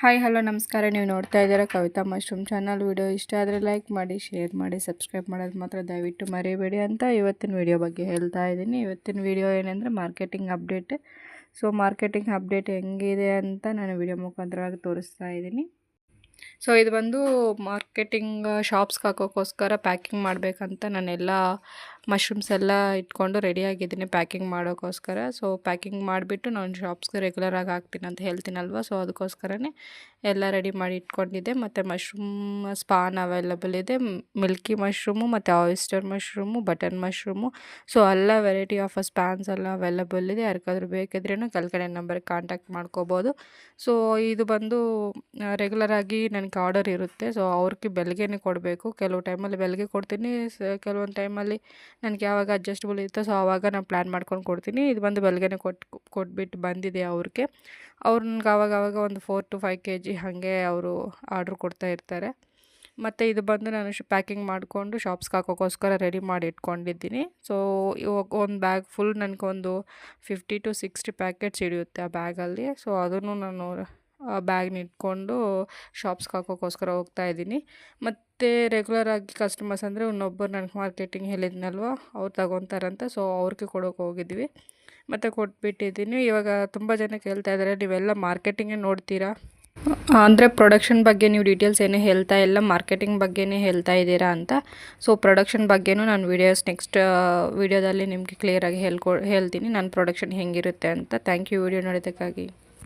Hi, hello, ನಮಸ್ಕಾರ. ನೀವು ನೋಡ್ತಾ ಇದ್ದೀರಾ ಕವಿತಾ ಮಶ್ರೂಮ್ ಚಾನಲ್. ವಿಡಿಯೋ ಇಷ್ಟ ಆದರೆ ಲೈಕ್ ಮಾಡಿ, ಶೇರ್ ಮಾಡಿ, ಸಬ್ಸ್ಕ್ರೈಬ್ ಮಾಡೋದು ಮಾತ್ರ ದಯವಿಟ್ಟು ಮರೆಯಬೇಡಿ ಅಂತ ಇವತ್ತಿನ ವಿಡಿಯೋ ಬಗ್ಗೆ ಹೇಳ್ತಾ ಇದ್ದೀನಿ. ಇವತ್ತಿನ ವಿಡಿಯೋ ಏನಂದರೆ marketing update. So, marketing update ಹೆಂಗಿದೆ ಅಂತ ನಾನು ವಿಡಿಯೋ ಮುಖಾಂತರವಾಗಿ ತೋರಿಸ್ತಾ ಇದ್ದೀನಿ. ಸೊ ಇದು ಬಂದು ಮಾರ್ಕೆಟಿಂಗ್, ಶಾಪ್ಸ್ಗೆ ಹಾಕೋಕ್ಕೋಸ್ಕರ ಪ್ಯಾಕಿಂಗ್ ಮಾಡಬೇಕಂತ ನಾನೆಲ್ಲ ಮಶ್ರೂಮ್ಸ್ ಎಲ್ಲ ಇಟ್ಕೊಂಡು ರೆಡಿಯಾಗಿದ್ದೀನಿ ಪ್ಯಾಕಿಂಗ್ ಮಾಡೋಕ್ಕೋಸ್ಕರ. ಸೊ ಪ್ಯಾಕಿಂಗ್ ಮಾಡಿಬಿಟ್ಟು ನಾನು ಶಾಪ್ಸ್ಗೆ ರೆಗ್ಯುಲರಾಗಿ ಹಾಕ್ತೀನಿ ಅಂತ ಹೇಳ್ತೀನಲ್ವ? ಸೊ ಅದಕ್ಕೋಸ್ಕರನೇ ಎಲ್ಲ ರೆಡಿ ಮಾಡಿ ಇಟ್ಕೊಂಡಿದ್ದೆ. ಮತ್ತು ಮಶ್ರೂಮ್ ಸ್ಪಾನ್ ಅವೈಲಬಲ್ ಇದೆ. ಮಿಲ್ಕಿ ಮಶ್ರೂಮು ಮತ್ತು oyster mushroom button mushroom so ಎಲ್ಲ ವೆರೈಟಿ ಆಫ್ ಸ್ಪ್ಯಾನ್ಸ್ ಎಲ್ಲ ಅವೈಲಬಲ್ ಇದೆ. ಯಾರಿಗಾದ್ರೂ ಬೇಕಿದ್ರೂ ಕೆಳಗಡೆ ನಂಬರ್ಗೆ ಕಾಂಟ್ಯಾಕ್ಟ್ ಮಾಡ್ಕೋಬೋದು. ಸೊ ಇದು ಬಂದು ರೆಗ್ಯುಲರಾಗಿ ನನಗೆ ಆರ್ಡರ್ ಇರುತ್ತೆ. ಸೊ ಅವ್ರಿಗೆ ಬೆಳಗ್ಗೆನೇ ಕೊಡಬೇಕು. ಕೆಲವು ಟೈಮಲ್ಲಿ ಬೆಳಗ್ಗೆ ಕೊಡ್ತೀನಿ. ಕೆಲವೊಂದು ಟೈಮಲ್ಲಿ ನನಗೆ ಯಾವಾಗ ಅಡ್ಜಸ್ಟಬಲ್ ಇರುತ್ತೋ ಸೊ ಆವಾಗ ನಾನು ಪ್ಲ್ಯಾನ್ ಮಾಡ್ಕೊಂಡು ಕೊಡ್ತೀನಿ. ಇದು ಬಂದು ಬೆಳಗ್ಗೆನೇ ಕೊಟ್ಟು ಕೊಟ್ಬಿಟ್ಟು ಬಂದಿದೆ ಅವ್ರಿಗೆ. ಅವ್ರು ನನಗೆ ಆವಾಗ ಆವಾಗ ಒಂದು four to five K G ಹಾಗೆ ಅವರು ಆರ್ಡ್ರ್ ಕೊಡ್ತಾ ಇರ್ತಾರೆ. ಮತ್ತು ಇದು ಬಂದು ನಾನು ಪ್ಯಾಕಿಂಗ್ ಮಾಡಿಕೊಂಡು ಶಾಪ್ಸ್ಗೆ ಹಾಕೋಕ್ಕೋಸ್ಕರ ರೆಡಿ ಮಾಡಿ ಇಟ್ಕೊಂಡಿದ್ದೀನಿ. ಸೊ ಇವಾಗ ಒಂದು ಬ್ಯಾಗ್ ಫುಲ್ ನನಗೊಂದು ಫಿಫ್ಟಿ ಟು ಸಿಕ್ಸ್ಟಿ ಪ್ಯಾಕೆಟ್ಸ್ ಹಿಡಿಯುತ್ತೆ ಆ ಬ್ಯಾಗಲ್ಲಿ ಸೊ ಅದನ್ನು ನಾನು ಬ್ಯಾಗ್ನ ಇಟ್ಕೊಂಡು ಶಾಪ್ಸ್ಗೆ ಹಾಕೋಕ್ಕೋಸ್ಕರ ಹೋಗ್ತಾ ಇದ್ದೀನಿ. ಮತ್ತು ರೆಗ್ಯುಲರಾಗಿ ಕಸ್ಟಮರ್ಸ್ ಅಂದರೆ ಇನ್ನೊಬ್ಬರು ನನಗೆ ಮಾರ್ಕೆಟಿಂಗ್ ಹೇಳಿದ್ನಲ್ವ, ಅವ್ರು ತಗೊತಾರಂತ ಸೊ ಅವ್ರಿಗೆ ಕೊಡೋಕೆ ಹೋಗಿದ್ವಿ. ಮತ್ತು ಕೊಟ್ಬಿಟ್ಟಿದ್ದೀನಿ. ಇವಾಗ ತುಂಬ ಜನ ಕೇಳ್ತಾ ಇದ್ದಾರೆ ನೀವೆಲ್ಲ ಮಾರ್ಕೆಟಿಂಗೇ ನೋಡ್ತೀರಾ? ಅಂದರೆ ಪ್ರೊಡಕ್ಷನ್ ಬಗ್ಗೆ ನೀವು ಡೀಟೇಲ್ಸ್ ಏನೇ ಹೇಳ್ತಾ ಇಲ್ಲ ಮಾರ್ಕೆಟಿಂಗ್ ಬಗ್ಗೆನೇ ಹೇಳ್ತಾ ಇದ್ದೀರಾ ಅಂತ. ಸೊ ಪ್ರೊಡಕ್ಷನ್ ಬಗ್ಗೆನೂ ನಾನು ವೀಡಿಯೋಸ್ ನೆಕ್ಸ್ಟ್ ವೀಡಿಯೋದಲ್ಲಿ ನಿಮಗೆ ಕ್ಲಿಯರಾಗಿ ಹೇಳ್ಕೊ, ಹೇಳ್ತೀನಿ, ನನ್ನ ಪ್ರೊಡಕ್ಷನ್ ಹೆಂಗಿರುತ್ತೆ ಅಂತ. Thank you video ನೋಡೋದಕ್ಕಾಗಿ